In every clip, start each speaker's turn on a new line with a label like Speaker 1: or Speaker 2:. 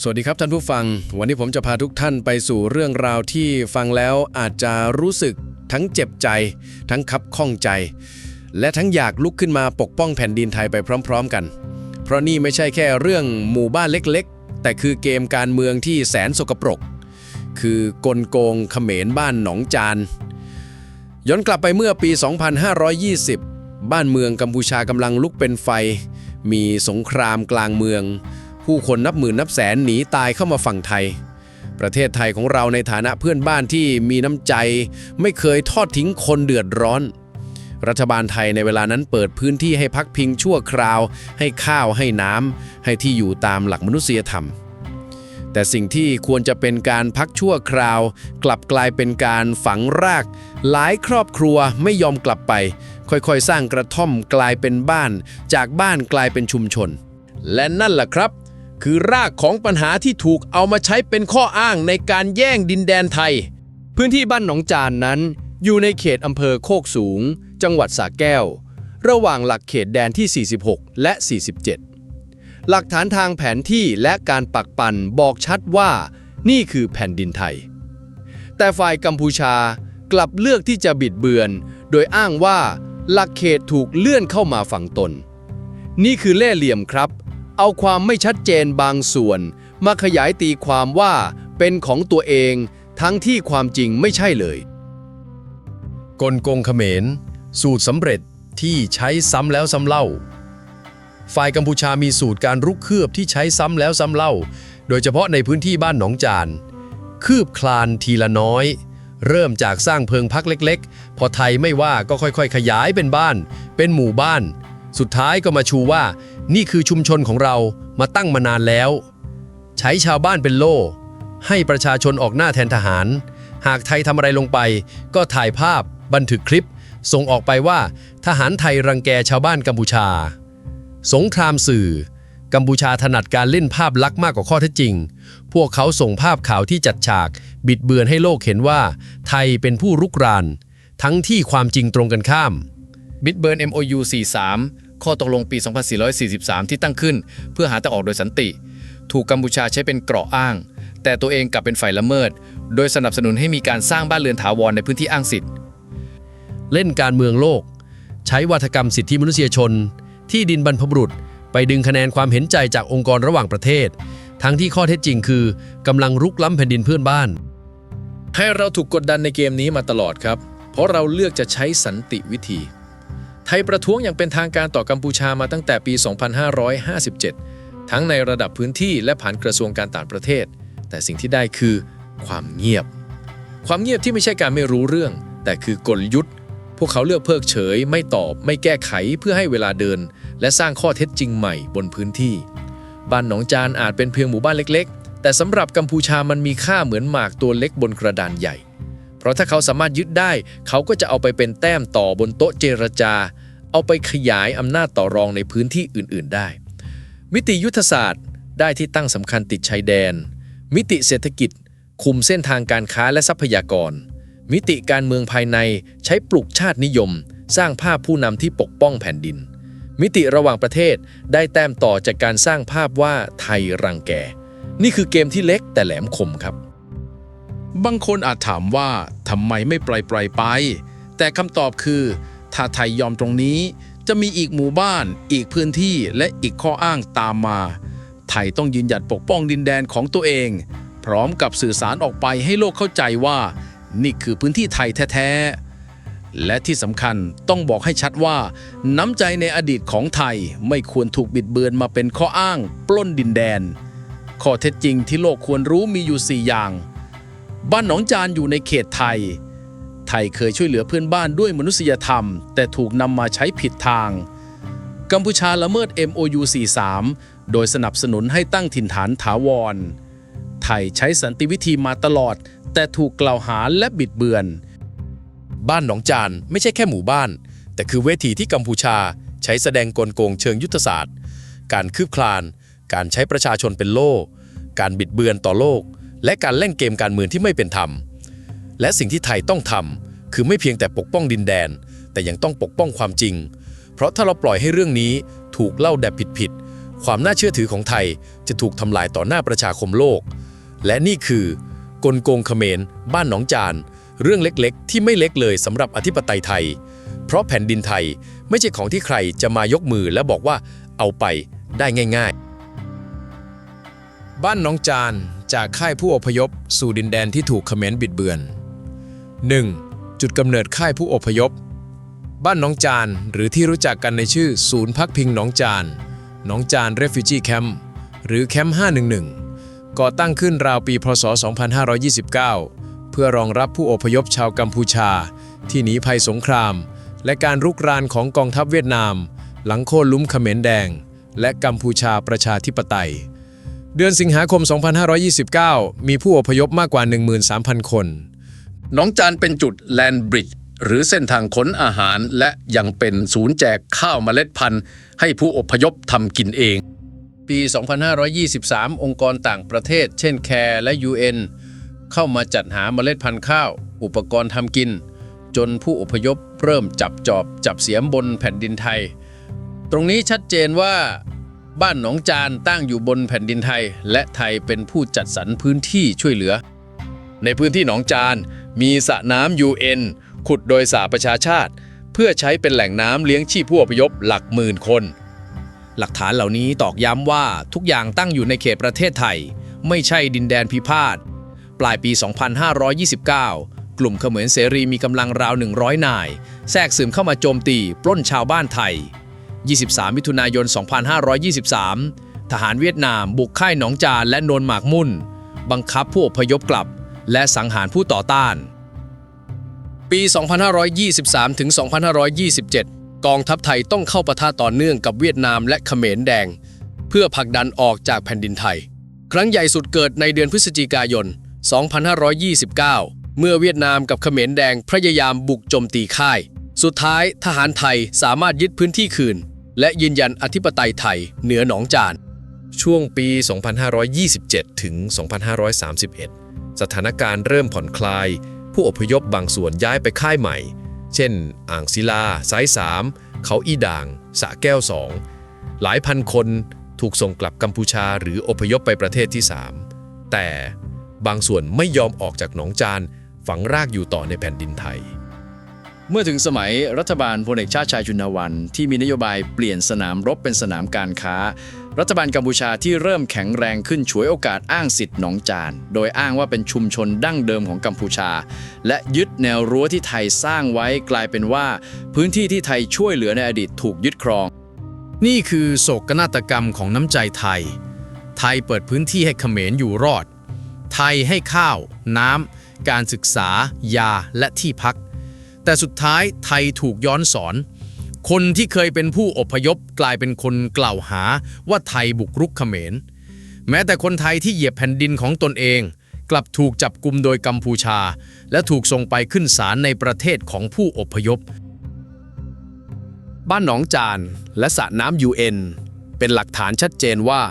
Speaker 1: สวัสดีครับท่านผู้ฟัง วันนี้ผมจะพาทุกท่านไปสู่เรื่องราวที่ฟังแล้วอาจจะรู้สึกทั้งเจ็บใจ ทั้งคับข้องใจ และทั้งอยากลุกขึ้นมาปกป้องแผ่นดินไทยไปพร้อม ๆ กัน เพราะนี่ไม่ใช่แค่เรื่องหมู่บ้านเล็กๆ แต่คือเกมการเมืองที่แสนสกปรก คือกลโกงเขมรบ้านหนองจาน ย้อนกลับไปเมื่อปี 2520 บ้านเมืองกัมพูชากำลังลุกเป็นไฟ มีสงครามกลางเมือง ผู้คนนับหมื่นนับแสนหนีตายเข้ามาฝั่งไทย ประเทศไทยของเราในฐานะเพื่อนบ้านที่มีน้ำใจ ไม่เคยทอดทิ้งคนเดือดร้อน รัฐบาลไทยในเวลานั้นเปิดพื้นที่ให้พักพิงชั่วคราว ให้ข้าวให้น้ำให้ที่อยู่ตามหลักมนุษยธรรม แต่สิ่งที่ควรจะเป็นการพักชั่วคราว กลับกลายเป็นการฝังราก หลายครอบครัวไม่ยอมกลับไป ค่อยๆ สร้างกระท่อมกลายเป็นบ้าน จากบ้านกลายเป็นชุมชน และนั่นแหละครับ คือรากของปัญหาที่ถูกเอามาใช้เป็นข้ออ้างในการแย่งดินแดนไทย
Speaker 2: พื้นที่บ้านหนองจานนั้น อยู่ในเขตอำเภอโคกสูง จังหวัดสระแก้ว ระหว่างหลักเขตแดนที่ 46 และ 47 หลักฐานทางแผนที่และการปักปันบอกชัดว่า นี่คือแผ่นดินไทย แต่ฝ่ายกัมพูชากลับเลือกที่จะบิดเบือน โดยอ้างว่าหลักเขตถูกเลื่อนเข้ามาฝั่งตน นี่คือเล่ห์เหลี่ยมครับ เอาความไม่ชัดเจนบางส่วน มาขยายตีความว่าเป็นของตัวเอง ทั้งที่ความจริงไม่ใช่เลย
Speaker 1: กลโกงเขมร สูตรสำเร็จที่ใช้ซ้ำแล้วซ้ำเล่า ฝ่ายกัมพูชามีสูตรการรุกคืบที่ใช้ซ้ำแล้วซ้ำเล่า โดยเฉพาะในพื้นที่บ้านหนองจาน คืบคลานทีละน้อย เริ่มจากสร้างเพิงพักเล็ก ๆ พอไทยไม่ว่าก็ค่อยๆ ขยายเป็นบ้าน เป็นหมู่บ้าน สุดท้ายก็มาชูว่า นี่คือชุมชนของเรามาตั้งมานานแล้ว ใช้ชาวบ้านเป็นโล่ ให้ประชาชนออกหน้าแทนทหาร หากไทยทำอะไรลงไป ก็ถ่ายภาพ บันทึกคลิป ส่งออกไปว่า ทหารไทยรังแกชาวบ้านกัมพูชา สงครามสื่อ กัมพูชาถนัดการเล่นภาพลักษณ์มากกว่าข้อเท็จจริง พวกเขาส่งภาพข่าวที่จัดฉาก บิดเบือนให้โลกเห็นว่า ไทยเป็นผู้รุกราน ทั้งที่ความจริงตรงกันข้าม
Speaker 3: บิดเบิร์น MOU 43 ข้อตกลงปี 2443 ที่ตั้งขึ้น เพื่อหาทางออกโดยสันติ ถูกกัมพูชาใช้เป็นเกราะอ้าง แต่ตัวเองกลับเป็นฝ่ายละเมิด โดยสนับสนุนให้มีการสร้างบ้านเรือนถาวรในพื้นที่อ้างสิทธิ์
Speaker 1: เล่นการเมืองโลก ใช้วัฒกรรมสิทธิมนุษยชน ที่ดินบรรพบุรุษ ไปดึงคะแนนความเห็นใจจากองค์กรระหว่างประเทศ ทั้งที่ข้อเท็จจริงคือกำลังรุกล้ำแผ่นดินเพื่อนบ้าน
Speaker 4: ให้เราถูกกดดันในเกมนี้มาตลอดครับ เพราะเราเลือกจะใช้สันติวิธีไทยประท้วงอย่างเป็นทางการต่อกัมพูชามาตั้งแต่ปี 2557 ทั้งในระดับพื้นที่และผ่านกระทรวงการต่างประเทศ แต่สิ่งที่ได้คือ ความเงียบ ความเงียบที่ไม่ใช่การไม่รู้เรื่อง แต่คือกลยุทธ์ พวกเขาเลือกเพิกเฉย ไม่ตอบ ไม่แก้ไขเพื่อให้เวลาเดิน และสร้างข้อเท็จจริงใหม่บนพื้นที่ บ้านหนองจานอาจเป็นเพียงหมู่บ้านเล็ก ๆ แต่สำหรับกัมพูชามันมีค่าเหมือนหมากตัวเล็กบนกระดานใหญ่เพราะถ้าเขาสามารถยึดได้ เขาก็จะเอาไปเป็นแต้มต่อบนโต๊ะเจรจา เอาไปขยายอำนาจต่อรองในพื้นที่อื่น ๆ ได้ มิติยุทธศาสตร์ได้ที่ตั้งสำคัญติดชายแดน มิติเศรษฐกิจ คุมเส้นทางการค้าและทรัพยากร มิติการเมืองภายในใช้ปลุกชาตินิยม สร้างภาพผู้นำที่ปกป้องแผ่นดิน มิติระหว่างประเทศได้แต้มต่อจากการสร้างภาพว่าไทยรังแก นี่คือเกมที่เล็กแต่แหลมคมครับ
Speaker 5: บางคนอาจถามว่าทำไมไม่ปล่อยปล่อยไป แต่คำตอบคือ ถ้าไทยยอมตรงนี้ จะมีอีกหมู่บ้าน อีกพื้นที่และอีกข้ออ้างตามมา ไทยต้องยืนหยัดปกป้องดินแดนของตัวเอง พร้อมกับสื่อสารออกไปให้โลกเข้าใจว่า นี่คือพื้นที่ไทยแท้ๆ และที่สำคัญต้องบอกให้ชัดว่า น้ำใจในอดีตของไทยไม่ควรถูกบิดเบือนมาเป็นข้ออ้าง ปล้นดินแดน ข้อเท็จจริงที่โลกควรรู้มีอยู่ 4 อย่าง บ้านหนองจานอยู่ในเขตไทย ทยเคยช่วยเหลือเพื่อนบ้านด้วยมนุษยธรรม แต่ถูกนำมาใช้ผิดทาง กัมพูชาละเมิด MOU 43 โดยสนับสนุนให้ตั้งถิ่นฐานถาวร ไทยใช้สันติวิธีมาตลอด แต่ถูกกล่าวหาและบิดเบือน
Speaker 1: บ้านหนองจานไม่ใช่แค่หมู่บ้าน แต่คือเวทีที่กัมพูชาใช้แสดงกลโกงเชิงยุทธศาสตร์ การคืบคลาน การใช้ประชาชนเป็นโล่ การบิดเบือนต่อโลก และการเล่นเกมการเมืองที่ไม่เป็นธรรม และสิ่งที่ไทยต้องทำคือไม่เพียงแต่ปกป้องดินแดน แต่ยังต้องปกป้องความจริง เพราะถ้าเราปล่อยให้เรื่องนี้ถูกเล่าแบบผิดๆความน่าเชื่อถือของไทยจะถูกทำลายต่อหน้าประชาคมโลก และนี่คือกลโกงเขมร บ้านหนองจาน เรื่องเล็กๆ ที่ไม่เล็กเลยสำหรับอธิปไตยไทย เพราะแผ่นดินไทยไม่ใช่ของที่ใครจะมายกมือและบอกว่าเอาไปได้ง่ายๆ บ้านหนองจานจากค่ายผู้อพยพ สู่ดินแดนที่ถูกเขมรบิดเบือน 1. จุดกำเนิดค่ายผู้อพยพ บ้านหนองจานหรือที่รู้จักกันในชื่อ ศูนย์พักพิงหนองจานหนองจาน Refugee Camp หรือแคมป์511 ก่อตั้งขึ้นราวปีพศ 2529 เพื่อรองรับผู้อพยพชาวกัมพูชา ที่หนีภัยสงคราม และการรุกรานของกองทัพเวียดนาม หลังโค่นลุ้มเขมรแดง และกัมพูชาประชาธิปไตย เดือนสิงหาคม 2529 มีผู้อพยพมากกว่า 13,000 คน
Speaker 5: นองจานเป็นจุดแลนบริดจ์หรือเส้นทางขนอาหารและยังเป็นศูนย์แจกข้าวเมล็ดพันธุ์ ให้ผู้อพยพทำกินเอง
Speaker 2: ปี 2523 องค์กรต่างประเทศ เช่นแคร์และ UN เข้ามาจัดหาเมล็ดพันธุ์ข้าว อุปกรณ์ทำกิน จนผู้อพยพเริ่มจับจอบจับเสียมบนแผ่นดินไทย ตรงนี้ชัดเจนว่า บ้านหนองจานตั้งอยู่บนแผ่นดินไทย และไทยเป็นผู้จัดสรรพื้นที่ช่วยเหลือ ในพื้นที่หนองจาน มีสระน้ำ UN ขุดโดยสหประชาชาติ เพื่อใช้เป็นแหล่งน้ำเลี้ยงชีพผู้อพยพหลักหมื่นคน หลักฐานเหล่านี้ตอกย้ำว่าทุกอย่างตั้งอยู่ในเขตประเทศไทย ไม่ใช่ดินแดนพิพาท ปลายปี 2529 กลุ่มเขมรเสรีมีกำลังราว 100 นาย แทรกซึมเข้ามาโจมตี ปล้นชาวบ้านไทย 23 มิถุนายน 2523 ทหารเวียดนาม บุกค่ายหนองจานและโนนหมากมุ่น บังคับผู้อพยพกลับ และสังหารผู้ต่อต้าน ปี 2523 ถึง 2527 กองทัพไทยต้องเข้าปะทะต่อเนื่องกับเวียดนามและเขมรแดง เพื่อผลักดันออกจากแผ่นดินไทย ครั้งใหญ่สุดเกิดในเดือนพฤศจิกายน 2529 เมื่อเวียดนามกับเขมรแดงพยายามบุกโจมตีค่าย สุดท้ายทหารไทยสามารถยึดพื้นที่คืน และยืนยันอธิปไตยไทยเหนือหนองจาน
Speaker 1: ช่วงปี 2527 ถึง 2531 สถานการณ์เริ่มผ่อนคลาย ผู้อพยพบางส่วนย้ายไปค่ายใหม่ เช่น อ่างศิลาสายสามเขาอีด่างสะแก้วสองหลายพันคนถูกส่งกลับกัมพูชาหรืออพยพไปประเทศที่ 3 แต่บางส่วนไม่ยอมออกจากหนองจานฝังรากอยู่ต่อในแผ่นดินไทย
Speaker 2: เมื่อถึงสมัยรัฐบาลพลเอกชาติชายชุนวัน ที่มีนโยบายเปลี่ยนสนามรบเป็นสนามการค้า รัฐบาลกัมพูชาที่เริ่มแข็งแรงขึ้นฉวยโอกาสอ้างสิทธิ์หนองจาน โดยอ้างว่าเป็นชุมชนดั้งเดิมของกัมพูชา และยึดแนวรั้วที่ไทยสร้างไว้กลายเป็นว่า พื้นที่ที่ไทยช่วยเหลือในอดีตถูกยึดครอง
Speaker 1: นี่คือโศกนาฏกรรมของน้ำใจไทย ไทยเปิดพื้นที่ให้เขมรอยู่รอด ไทยให้ข้าว น้ำการศึกษา ยาและที่พัก แต่สุดท้ายไทยถูกย้อนสอน คนที่เคยเป็นผู้อพยพกลายเป็นคนกล่าวหาว่าไทยบุกรุกเขมร แม้แต่คนไทยที่เหยียบแผ่นดินของตนเอง กลับถูกจับกุมโดยกัมพูชา และถูกส่งไปขึ้นศาลในประเทศของผู้อพยพ บ้านหนองจานและสระน้ำ UN เป็นหลักฐานชัดเจนว่า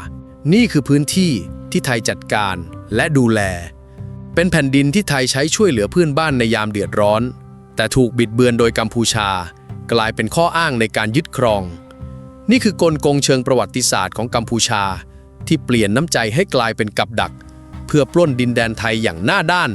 Speaker 1: นี่คือพื้นที่ที่ไทยจัดการและดูแล เป็นแผ่นดินที่ไทยใช้ช่วยเหลือเพื่อนบ้านในยามเดือดร้อน แต่ถูกบิดเบือนโดยกัมพูชา กลายเป็นข้ออ้างในการยึดครอง นี่คือกลโกงเชิงประวัติศาสตร์ของกัมพูชา ที่เปลี่ยนน้ำใจให้กลายเป็นกับดัก เพื่อปล้นดินแดนไทยอย่างหน้าด้าน